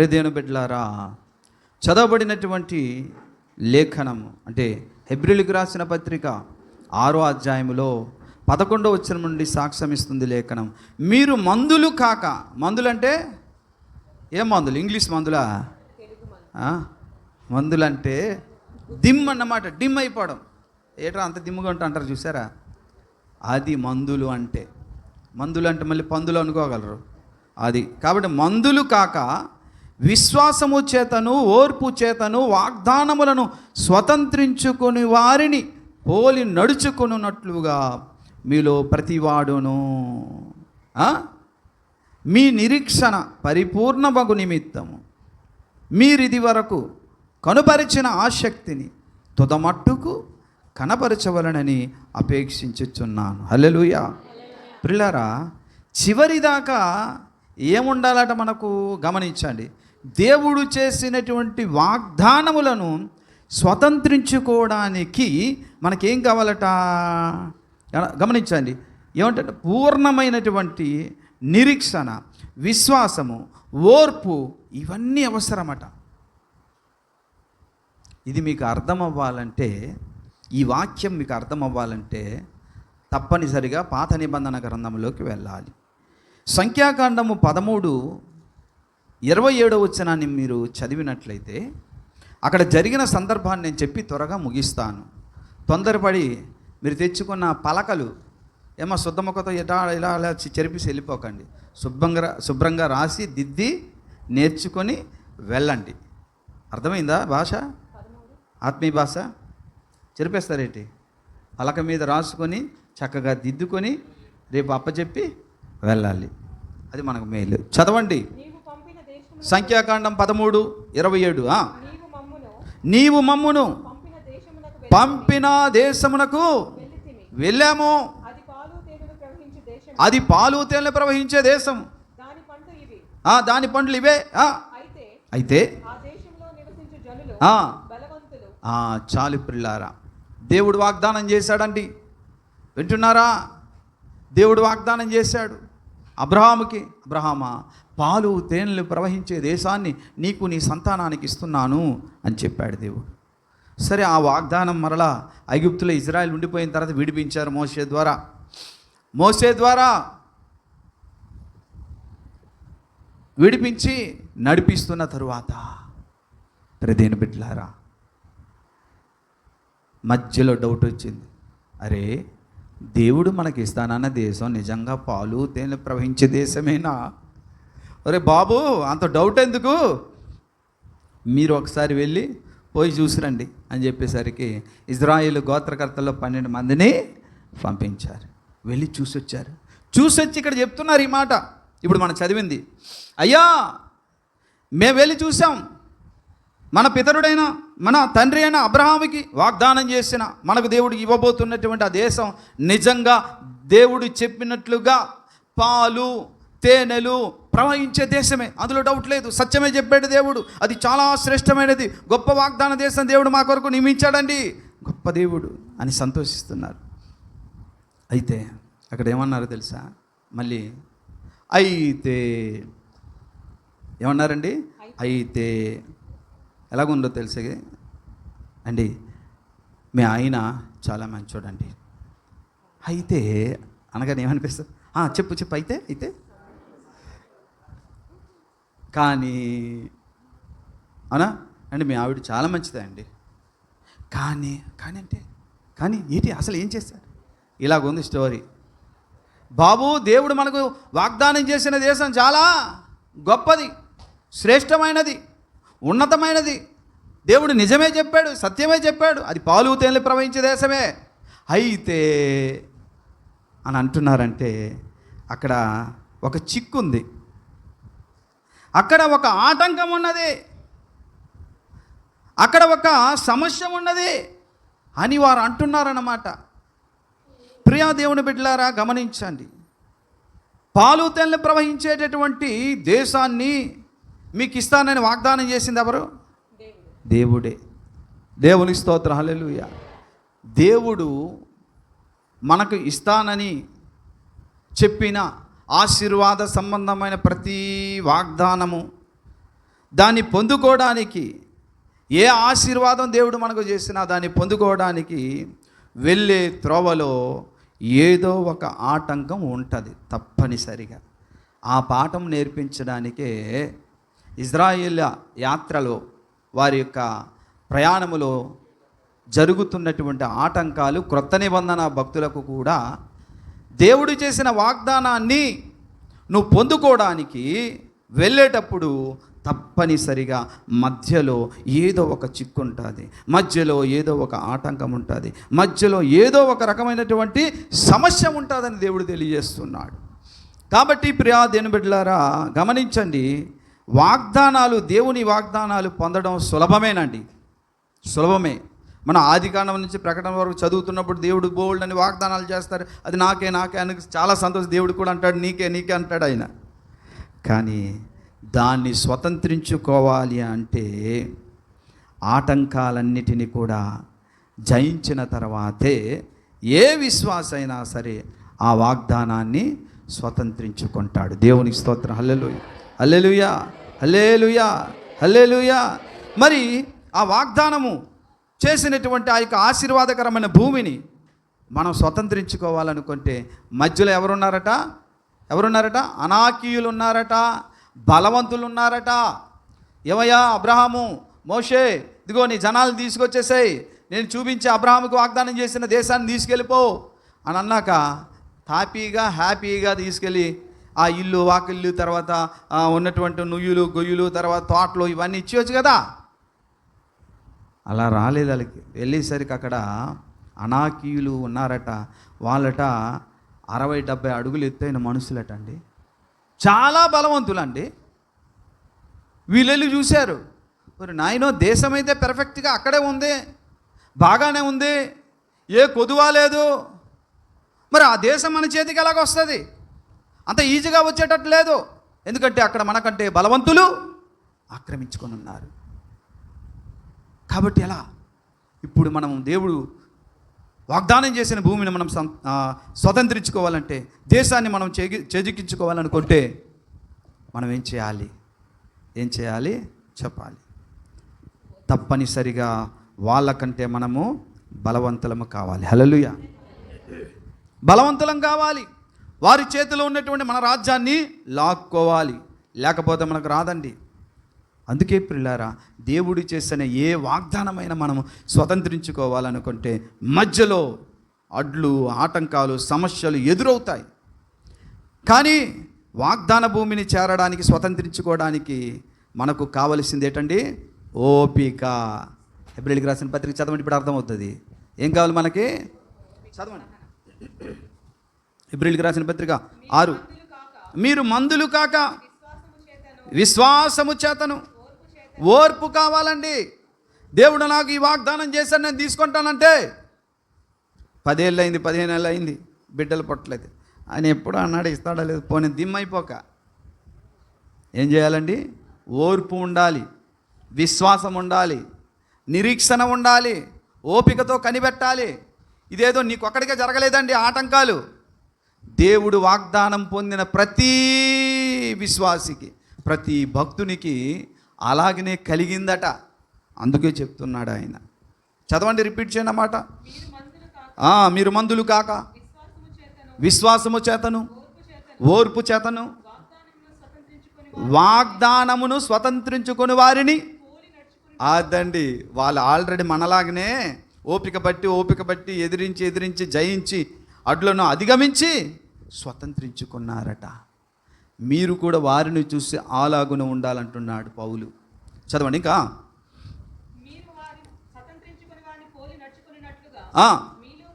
ప్రేదేను బిడ్డలారా చదవబడినటువంటి లేఖనము అంటే హెబ్రిల్కి రాసిన పత్రిక ఆరో అధ్యాయములో పదకొండో వచ్చిన నుండి సాక్ష్యం ఇస్తుంది లేఖనం. మీరు మందులు కాక మందులంటే ఏం మందులు? ఇంగ్లీష్ మందులా? మందులంటే దిమ్ అన్నమాట డిమ్ అయిపోవడం. ఏట్రా అంత దిమ్ముగా ఉంటా అంటారు చూసారా? అది మందులు అంటే. మందులు అంటే మళ్ళీ పందులు అనుకోగలరు. అది. కాబట్టి మందులు కాక విశ్వాసము చేతను ఓర్పు చేతను వాగ్దానములను స్వతంత్రించుకొని వారిని పోలి నడుచుకున్నట్లుగా మీలో ప్రతివాడును. మీ నిరీక్షణ పరిపూర్ణమగు నిమిత్తము. మీరిది వరకు కనుపరిచిన ఆసక్తిని తుదమట్టుకు కనపరచవలనని అపేక్షించుచున్నాను. హల్లెలూయా. ప్రిలరా చివరిదాకా ఏముండాలట మనకు? గమనించండి. దేవుడు చేసినటువంటి వాగ్దానములను స్వతంత్రించుకోవడానికి మనకేం కావాలట? గమనించండి. ఏమంటే పూర్ణమైనటువంటి నిరీక్షణ విశ్వాసము ఓర్పు ఇవన్నీ అవసరమట. ఇది మీకు అర్థం అవ్వాలంటే ఈ వాక్యం మీకు అర్థం అవ్వాలంటే తప్పనిసరిగా పాత నిబంధన గ్రంథంలోకి వెళ్ళాలి. సంఖ్యాకాండము పదమూడు ఇరవై ఏడవ వచనాన్ని మీరు చదివినట్లయితే అక్కడ జరిగిన సందర్భాన్ని నేను చెప్పి త్వరగా ముగిస్తాను. తొందరపడి మీరు తెచ్చుకున్న పలకలు ఏమో శుద్ధముఖతో ఇలా ఇలా ఇలా చి- చెరిపేసి వెళ్ళిపోకండి. శుభ్రంగా శుభ్రంగా రాసి దిద్ది నేర్చుకొని వెళ్ళండి. అర్థమైందా భాష? ఆత్మీయ భాష? చెరిపేస్తారేంటి? పలక మీద రాసుకొని చక్కగా దిద్దుకొని రేపు అప్పచెప్పి వెళ్ళాలి. అది మనకు మేలు. చదవండి. సంఖ్యాకాండం పదమూడు ఇరవై ఏడు ఆ. నీవు మమ్మును పంపిన దేశమునకు వెళ్ళాము. అది పాలు తేనెలు ప్రవహించు దేశం. దాని పండ్లు ఇవే. అయితే చాలు పిల్లారా. దేవుడు వాగ్దానం చేశాడండి. వింటున్నారా? దేవుడు వాగ్దానం చేశాడు. అబ్రహాముకి అబ్రహామా? పాలు తేనెలు ప్రవహించే దేశాన్ని నీకు నీ సంతానానికి ఇస్తున్నాను అని చెప్పాడు దేవుడు. సరే ఆ వాగ్దానం మరలా ఐగుప్తులో ఇజ్రాయెల్ ఉండిపోయిన తర్వాత విడిపించారు మోసే ద్వారా. మోసే ద్వారా విడిపించి నడిపిస్తున్న తరువాత ప్రదేని బిడ్డలారా మధ్యలో డౌట్ వచ్చింది. అరే దేవుడు మనకి ఇస్తానన్న దేశం నిజంగా పాలు తేనె ప్రవహించే దేశమేనా? అరే బాబు అంత డౌట్ ఎందుకు? మీరు ఒకసారి వెళ్ళి పోయి చూసిరండి అని చెప్పేసరికి ఇజ్రాయిల్ గోత్రకర్తల్లో పన్నెండు మందిని పంపించారు. వెళ్ళి చూసొచ్చారు. చూసొచ్చి ఇక్కడ చెప్తున్నారు ఈ మాట. ఇప్పుడు మనం చదివింది. అయ్యా మేము వెళ్ళి చూసాం మన పితరుడైన మన తండ్రి అయిన అబ్రహాముకి వాగ్దానం చేసిన మనకు దేవుడు ఇవ్వబోతున్నటువంటి ఆ దేశం నిజంగా దేవుడు చెప్పినట్లుగా పాలు తేనెలు ప్రవహించే దేశమే. అందులో డౌట్ లేదు. సత్యమే చెప్పాడు దేవుడు. అది చాలా శ్రేష్టమైనది. గొప్ప వాగ్దాన దేశం దేవుడు మా కొరకు నియమించాడండి. గొప్ప దేవుడు అని సంతోషిస్తున్నారు. అయితే అక్కడ ఏమన్నారో తెలుసా? మళ్ళీ అయితే ఏమన్నారండి? అయితే ఎలాగుందో తెలిసే? అండి మీ ఆయన చాలా మంచోడండి. అయితే అనగానే ఏమనిపిస్తుంది? చెప్పు చెప్పు. అయితే అయితే. కానీ అవునా? అండి మీ ఆవిడ చాలా మంచిదే అండి. కానీ కానీ అంటే కానీ ఏంటి? అసలు ఏం చేశారు? ఇలాగుంది స్టోరీ. బాబు దేవుడు మనకు వాగ్దానం చేసిన దేశం చాలా గొప్పది శ్రేష్టమైనది ఉన్నతమైనది. దేవుడు నిజమే చెప్పాడు సత్యమే చెప్పాడు అది పాలు తేనెలు ప్రవహించే దేశమే. అయితే అని అంటున్నారంటే అక్కడ ఒక చిక్కుంది. అక్కడ ఒక ఆటంకం ఉన్నది. అక్కడ ఒక సమస్య ఉన్నది అని వారు అంటున్నారన్నమాట. ప్రియా దేవుని బిడ్డలారా గమనించండి. పాలు తెల్లు ప్రవహించేటటువంటి దేశాన్ని మీకు ఇస్తానని వాగ్దానం చేసింది ఎవరు? దేవుడే. దేవుని స్తోత్ర హలెలుయ దేవుడు మనకు ఇస్తానని చెప్పిన ఆశీర్వాద సంబంధమైన ప్రతి వాగ్దానము దాన్ని పొందుకోవడానికి ఏ ఆశీర్వాదం దేవుడు మనకు చేసినా దాన్ని పొందుకోవడానికి వెళ్ళే త్రోవలో ఏదో ఒక ఆటంకం ఉంటుంది తప్పనిసరిగా. ఆ పాఠం నేర్పించడానికే ఇజ్రాయేల్ యాత్రలో వారి యొక్క ప్రయాణములో జరుగుతున్నటువంటి ఆటంకాలు క్రొత్త నిబంధన భక్తులకు కూడా దేవుడు చేసిన వాగ్దానాన్ని నువ్వు పొందుకోవడానికి వెళ్ళేటప్పుడు తప్పనిసరిగా మధ్యలో ఏదో ఒక చిక్కు ఉంటుంది మధ్యలో ఏదో ఒక ఆటంకం ఉంటుంది. మధ్యలో ఏదో ఒక రకమైనటువంటి సమస్య ఉంటుందని దేవుడు తెలియజేస్తున్నాడు. కాబట్టి ప్రియా దేనిబిడ్లారా గమనించండి. వాగ్దానాలు దేవుని వాగ్దానాలు పొందడం సులభమేనండి. సులభమే. మన ఆదికాండం నుంచి ప్రకటన వరకు చదువుతున్నప్పుడు దేవుడు బోల్డ్ అని వాగ్దానాలు చేస్తారు. అది నాకే నాకే అని చాలా సంతోషం. దేవుడు కూడా అంటాడు నీకే నీకే అంటాడు ఆయన. కానీ దాన్ని స్వతంత్రించుకోవాలి అంటే ఆటంకాలన్నిటినీ కూడా జయించిన తర్వాతే ఏ విశ్వాస అయినా సరే ఆ వాగ్దానాన్ని స్వతంత్రించుకుంటాడు. దేవునికి స్తోత్రం. హల్లెలుయ. హల్లెలుయా. హల్లేలుయా. హల్లేలుయా. మరి ఆ వాగ్దానము చేసినటువంటి ఆ యొక్క ఆశీర్వాదకరమైన భూమిని మనం స్వతంత్రించుకోవాలనుకుంటే మధ్యలో ఎవరున్నారట? ఎవరున్నారట? అనాకీయులు ఉన్నారట బలవంతులు ఉన్నారట ఏమయ్యా అబ్రహాము మోషే ఇదిగో నీ జనాలు తీసుకొచ్చేసాయి. నేను చూపించి అబ్రహాముకు వాగ్దానం చేసిన దేశాన్ని తీసుకెళ్ళిపో అని అన్నాక హ్యాపీగా హ్యాపీగా తీసుకెళ్ళి ఆ ఇల్లు వాకిళ్ళు తర్వాత ఉన్నటువంటి నుయ్యులు గొయ్యులు తర్వాత తోటలు ఇవన్నీ ఇచ్చేయచ్చు కదా. అలా రాలేదు వాళ్ళకి. వెళ్ళేసరికి అక్కడ అనాకీయులు ఉన్నారట. వాళ్ళట అరవై డెబ్బై అడుగులు ఎత్తైన మనుషులట అండి చాలా బలవంతులండి. వీళ్ళు చూశారు. మరి నాయనో దేశం అయితే పెర్ఫెక్ట్గా అక్కడే ఉంది. బాగానే ఉంది. ఏ కొదువా లేదు. మరి ఆ దేశం మన చేతికి ఎలాగొస్తుంది? అంత ఈజీగా వచ్చేటట్టు లేదు. ఎందుకంటే అక్కడ మనకంటే బలవంతులు ఆక్రమించుకొని ఉన్నారు. కాబట్టి ఎలా? ఇప్పుడు మనం దేవుడు వాగ్దానం చేసిన భూమిని మనం స్వతంత్రించుకోవాలంటే దేశాన్ని మనం చేగి చేజిక్కించుకోవాలనుకుంటే మనం ఏం చేయాలి? ఏం చేయాలి? చెప్పాలి. తప్పనిసరిగా వాళ్ళకంటే మనము బలవంతులము కావాలి. హలలుయ బలవంతులం కావాలి. వారి చేతిలో ఉన్నటువంటి మన రాజ్యాన్ని లాక్కోవాలి. లేకపోతే మనకు రాదండి. అందుకే పిల్లారా దేవుడు చేసిన ఏ వాగ్దానమైన మనం స్వతంత్రించుకోవాలనుకుంటే మధ్యలో అడ్లు ఆటంకాలు సమస్యలు ఎదురవుతాయి. కానీ వాగ్దాన భూమిని చేరడానికి స్వతంత్రించుకోవడానికి మనకు కావలసింది ఏంటండి? ఓపిక. ఎబ్రిల్కి రాసిన పత్రిక చదవండి ఇప్పుడు అర్థమవుతుంది. ఏం కావాలి మనకి? చదవండి. ఎబ్రిల్కి రాసిన పత్రిక ఆరు. మీరు మందులు కాక విశ్వాసము చేతను. ఓర్పు కావాలండి. దేవుడు నాకు ఈ వాగ్దానం చేశాను నేను తీసుకుంటానంటే. పదేళ్ళు అయింది పదిహేను ఏళ్ళు అయింది బిడ్డలు పుట్టలేదు. ఆయన ఎప్పుడు అన్నాడు ఇస్తాడా లేదు పోనీ దిమ్మైపోక ఏం చేయాలండి? ఓర్పు ఉండాలి విశ్వాసం ఉండాలి నిరీక్షణ ఉండాలి ఓపికతో కనిపెట్టాలి. ఇదేదో నీకొక్కడికే జరగలేదండి ఆటంకాలు. దేవుడు వాగ్దానం పొందిన ప్రతి విశ్వాసికి ప్రతి భక్తునికి అలాగనే కలిగిందట. అందుకే చెప్తున్నాడు ఆయన. చదవండి రిపీట్ చేయండి అన్నమాట. మీరు మందులు కాక. విశ్వాసము చేతను. ఓర్పు చేతను. వాగ్దానమును స్వతంత్రించుకొని వారిని అదండి వాళ్ళు ఆల్రెడీ మనలాగనే ఓపిక బట్టి ఓపిక బట్టి ఎదిరించి ఎదిరించి జయించి అడ్లను అధిగమించి స్వతంత్రించుకున్నారట. మీరు కూడా వారిని చూసి అలాగున ఉండాలంటున్నాడు పౌలు. చదవండి ఇంకా. మీలో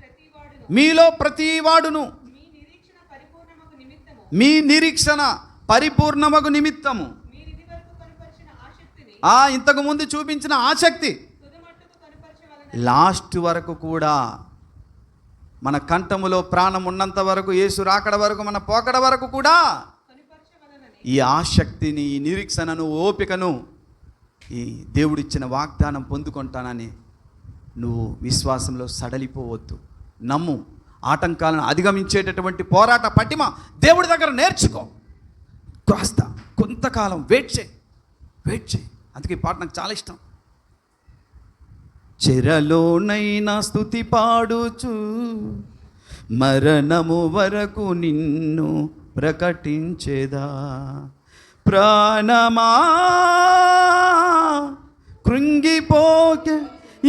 ప్రతి వాడును మీలో ప్రతి వాడును మీ నిరీక్షణ పరిపూర్ణమగు నిమిత్తము. ఆ ఇంతకు ముందు చూపించిన ఆసక్తి లాస్ట్ వరకు కూడా మన కంఠములో ప్రాణం ఉన్నంత వరకు యేసు రాకడ వరకు మన పోకడ వరకు కూడా ఈ ఆసక్తిని ఈ నిరీక్షణను ఓపికను ఈ దేవుడిచ్చిన వాగ్దానం పొందుకుంటానని నువ్వు విశ్వాసంలో సడలిపోవద్దు. నమ్ము. ఆటంకాలను అధిగమించేటటువంటి పోరాట పటిమ దేవుడి దగ్గర నేర్చుకో. కాస్త కొంతకాలం వెయిట్ చేయి. వెయిట్ చేయి. అందుకే ఈ పాట నాకు చాలా ఇష్టం. చెరలోనైనా స్థుతి పాడుచు మరణము వరకు నిన్ను ప్రకటించేదా? ప్రాణమా? కృంగిపోకే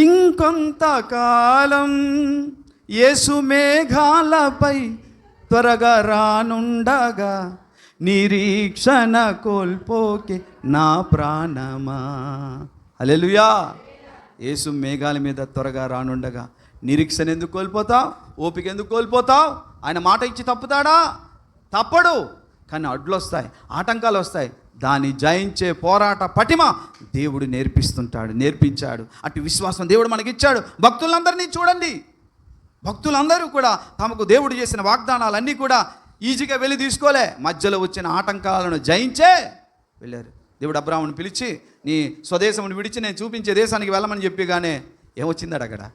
ఇంకొంతకాలం యేసు మేఘాలపై త్వరగా రానుండగా నిరీక్షణ కోల్పోకే నా ప్రాణమా. అలెలుయా యేసు మేఘాల మీద త్వరగా రానుండగా నిరీక్షణ ఎందుకు కోల్పోతావు? ఓపిక ఎందుకు కోల్పోతావు? ఆయన మాట ఇచ్చి తప్పుతాడా? తప్పడు. కానీ అడ్లు వస్తాయి ఆటంకాలు వస్తాయి దాన్ని జయించే పోరాట పటిమ దేవుడు నేర్పిస్తుంటాడు నేర్పించాడు. అటు విశ్వాసం దేవుడు మనకిచ్చాడు. భక్తులందరినీ చూడండి. భక్తులందరూ కూడా తమకు దేవుడు చేసిన వాగ్దానాలన్నీ కూడా ఈజీగా వెళ్ళి తీసుకోలే. మధ్యలో వచ్చిన ఆటంకాలను జయించే వెళ్ళారు. దేవుడు అబ్రాహ్మణ్ణి పిలిచి నీ స్వదేశమును విడిచి నేను చూపించే దేశానికి వెళ్ళమని చెప్పిగానే. ఏమొచ్చిందాడు అక్కడ?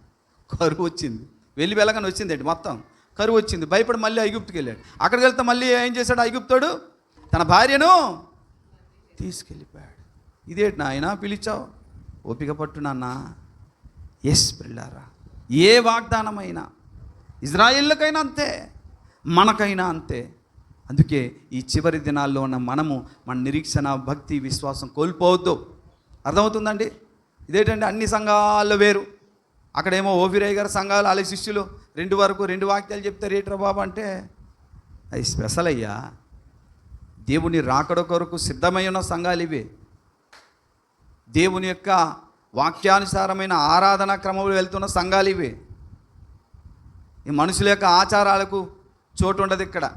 కరువు వచ్చింది వెళ్ళి వెళ్ళగానే వచ్చిందండి మొత్తం? కరువు వచ్చింది. భయపడి మళ్ళీ ఐగుప్తుకి వెళ్ళాడు. అక్కడికి వెళ్తే మళ్ళీ ఏం చేశాడు ఐగుప్తాడు? తన భార్యను తీసుకెళ్ళిపోయాడు. ఇదేంటి నాయన పిలిచావు? ఓపిక పట్టు నాన్న. ఎస్ పిల్లారా ఏ వాగ్దానమైనా ఇజ్రాయిళ్ళకైనా అంతే మనకైనా అంతే. అందుకే ఈ చివరి దినాల్లో ఉన్న మనము మన నిరీక్షణ భక్తి విశ్వాసం కోల్పోవద్దు. అర్థమవుతుందండి? ఇదేంటంటే అన్ని సంఘాల్లో వేరు. అక్కడేమో ఓఫిరయ్య గారి సంఘాలు వాళ్ళ శిష్యులు రెండు వరకు రెండు వాక్యాలు చెప్తారు ఏట్రా బాబు? అంటే అది స్పెషల్ అయ్యా దేవుని రాకడ కొరకు సిద్ధమై ఉన్న సంఘాలు ఇవి. దేవుని యొక్క వాక్యానుసారమైన ఆరాధన క్రమంలో వెళ్తున్న సంఘాలు ఇవి. ఈ మనుషుల యొక్క ఆచారాలకు చోటు ఉండదు ఇక్కడ.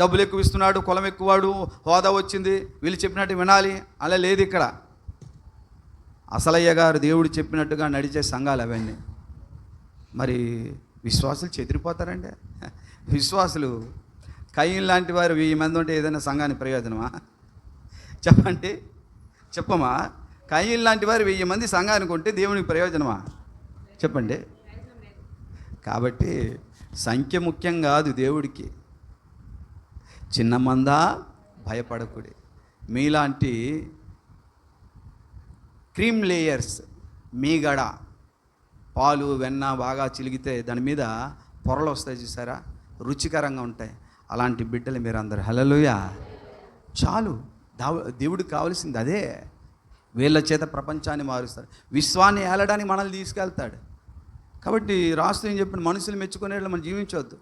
డబ్బులు ఎక్కువ ఇస్తున్నాడు కులం ఎక్కువాడు హోదా వచ్చింది వీళ్ళు చెప్పినట్టు వినాలి అలా లేదు ఇక్కడ. అసలయ్య గారు దేవుడు చెప్పినట్టుగా నడిచే సంఘాలు అవన్నీ. మరి విశ్వాసులు చెదిరిపోతారండి. విశ్వాసులు కయ్యం లాంటి వారు వెయ్యి మంది ఉంటే ఏదైనా సంఘానికి ప్రయోజనమా? చెప్పండి. చెప్పమా? కయ్యం లాంటి వారు వెయ్యి మంది సంఘానికి ఉంటే దేవునికి ప్రయోజనమా? చెప్పండి. కాబట్టి సంఖ్య ముఖ్యం కాదు దేవుడికి. చిన్న మందా భయపడకుడి. మీలాంటి క్రీమ్ లేయర్స్ మీగడ పాలు వెన్న బాగా చిలిగితే దాని మీద పొరలు వస్తాయి చూసారా? రుచికరంగా ఉంటాయి. అలాంటి బిడ్డలు మీరు అందరు హలలుయా చాలు. దావు దేవుడికి కావాల్సింది అదే. వీళ్ళ చేత ప్రపంచాన్ని మారుస్తాడు. విశ్వాన్ని ఏలడానికి మనల్ని తీసుకెళ్తాడు. కాబట్టి రాష్ట్రం ఏం చెప్పిన? మనుషులు మెచ్చుకునేట్లు మనం జీవించవద్దు.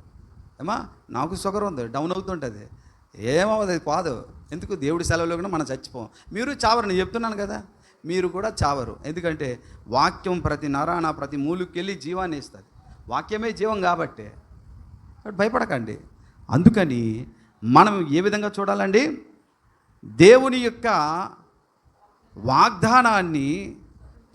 ఏమా? నాకు షుగర్ ఉంది. డౌన్ అవుతుంటుంది. ఏమవుతుంది అది కాదు. ఎందుకు? దేవుడి సెలవులో కూడా మనం చచ్చిపోం. మీరు చావరు నేను చెప్తున్నాను కదా. మీరు కూడా చావరు. ఎందుకంటే వాక్యం ప్రతి నరాన ప్రతి మూలుకెళ్ళి జీవాన్ని ఇస్తుంది. వాక్యమే జీవం కాబట్టే. కాబట్టి భయపడకండి. అందుకని మనం ఏ విధంగా చూడాలండి? దేవుని యొక్క వాగ్దానాన్ని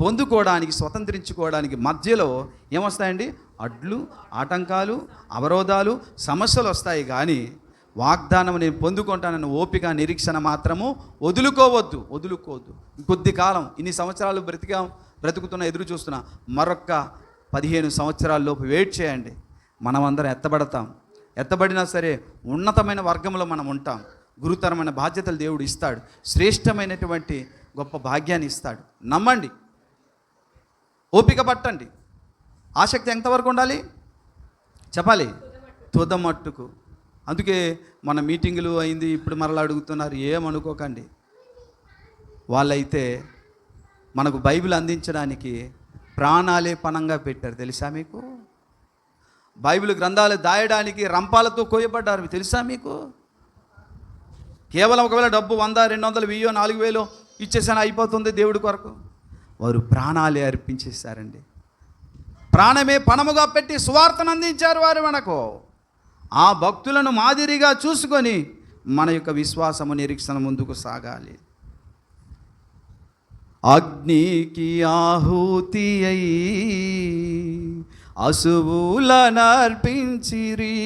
పొందుకోవడానికి స్వతంత్రించుకోవడానికి మధ్యలో ఏమొస్తాయండి? అడ్లు ఆటంకాలు అవరోధాలు సమస్యలు వస్తాయి. కానీ వాగ్దానం నేను పొందుకుంటానన్న ఓపిక నిరీక్షణ మాత్రము వదులుకోవద్దు వదులుకోవద్దు. కొద్ది కాలం ఇన్ని సంవత్సరాలు బ్రతికా బ్రతుకుతున్న ఎదురు చూస్తున్నా మరొక్క పదిహేను సంవత్సరాల్లోపు వెయిట్ చేయండి. మనమందరం ఎత్తబడతాం. ఎత్తబడినా సరే ఉన్నతమైన వర్గంలో మనం ఉంటాం. గురుతరమైన బాధ్యతలు దేవుడు ఇస్తాడు. శ్రేష్టమైనటువంటి గొప్ప భాగ్యాన్ని ఇస్తాడు. నమ్మండి. ఓపిక పట్టండి. ఆసక్తి ఎంతవరకు ఉండాలి? చెప్పాలి. తుదమట్టుకు. అందుకే మన మీటింగులు అయింది ఇప్పుడు మరలా అడుగుతున్నారు ఏమనుకోకండి వాళ్ళైతే మనకు బైబిల్ అందించడానికి ప్రాణాలే పణంగా పెట్టారు తెలుసా మీకు? బైబిల్ గ్రంథాలు దాయడానికి రంపాలతో కోయబడ్డారు తెలుసా మీకు? కేవలం ఒకవేళ డబ్బు వంద రెండు వందలు వెయ్యో నాలుగు వేలు ఇచ్చేసాను అయిపోతుంది దేవుడి కొరకు? వారు ప్రాణాలే అర్పించేశారండి. ప్రాణమే పణముగా పెట్టి సువార్తను అందించారు వారు మనకు. ఆ భక్తులను మాదిరిగా చూసుకొని మన యొక్క విశ్వాసము నిరీక్షణ ముందుకు సాగాలి. అగ్నికి ఆహుతి అయి అశువులనర్పించిరి.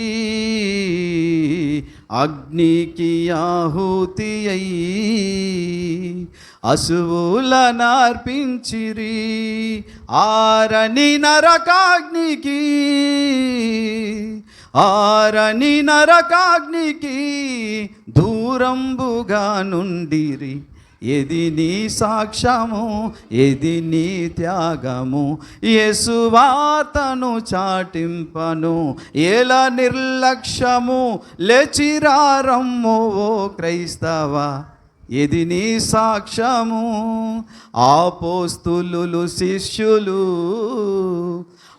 అగ్నికి ఆహుతి అయి అశువులనర్పించిరి. ఆరని నరకాగ్నికి ఆరని నరకాగ్నికి దూరంబుగా నుండిరి. ఎది నీ సాక్ష్యము ఎది నీ త్యాగము? యేసువార్తను చాటింపను ఎలా నిర్లక్ష్యము లేచిరారమ్ము ఓ క్రైస్తవ? ఎది నీ సాక్ష్యము? ఆపోస్తులు శిష్యులు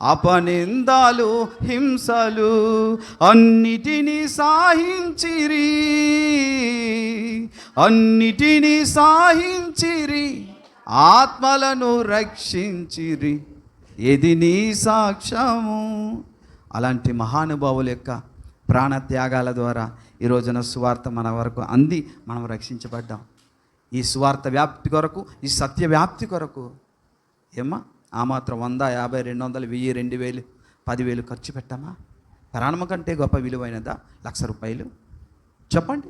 అపనిందాలు హింసలు అన్నిటినీ సాహించిరి. అన్నిటినీ సాహించిరి ఆత్మలను రక్షించిరి. ఇది నీ సాక్ష్యము? అలాంటి మహానుభావుల యొక్క ప్రాణత్యాగాల ద్వారా ఈ రోజున సువార్త మన వరకు అంది మనం రక్షించబడ్డాం. ఈ సువార్త వ్యాప్తి కొరకు ఈ సత్య వ్యాప్తి కొరకు. ఏమ్మా? ఆ మాత్రం వంద యాభై రెండు వందలు వెయ్యి రెండు వేలు పదివేలు ఖర్చు పెట్టామా? ప్రాణం కంటే గొప్ప విలువైనదా? లక్ష రూపాయలు. చెప్పండి.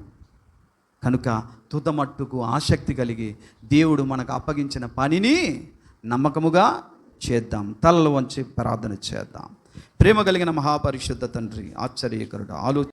కనుక తుదమట్టుకు ఆసక్తి కలిగి దేవుడు మనకు అప్పగించిన పనిని నమ్మకముగా చేద్దాం. తలలు వంచి ప్రార్థన చేద్దాం. ప్రేమ కలిగిన మహాపరిశుద్ధ తండ్రి ఆశ్చర్యకరుడు ఆలోచన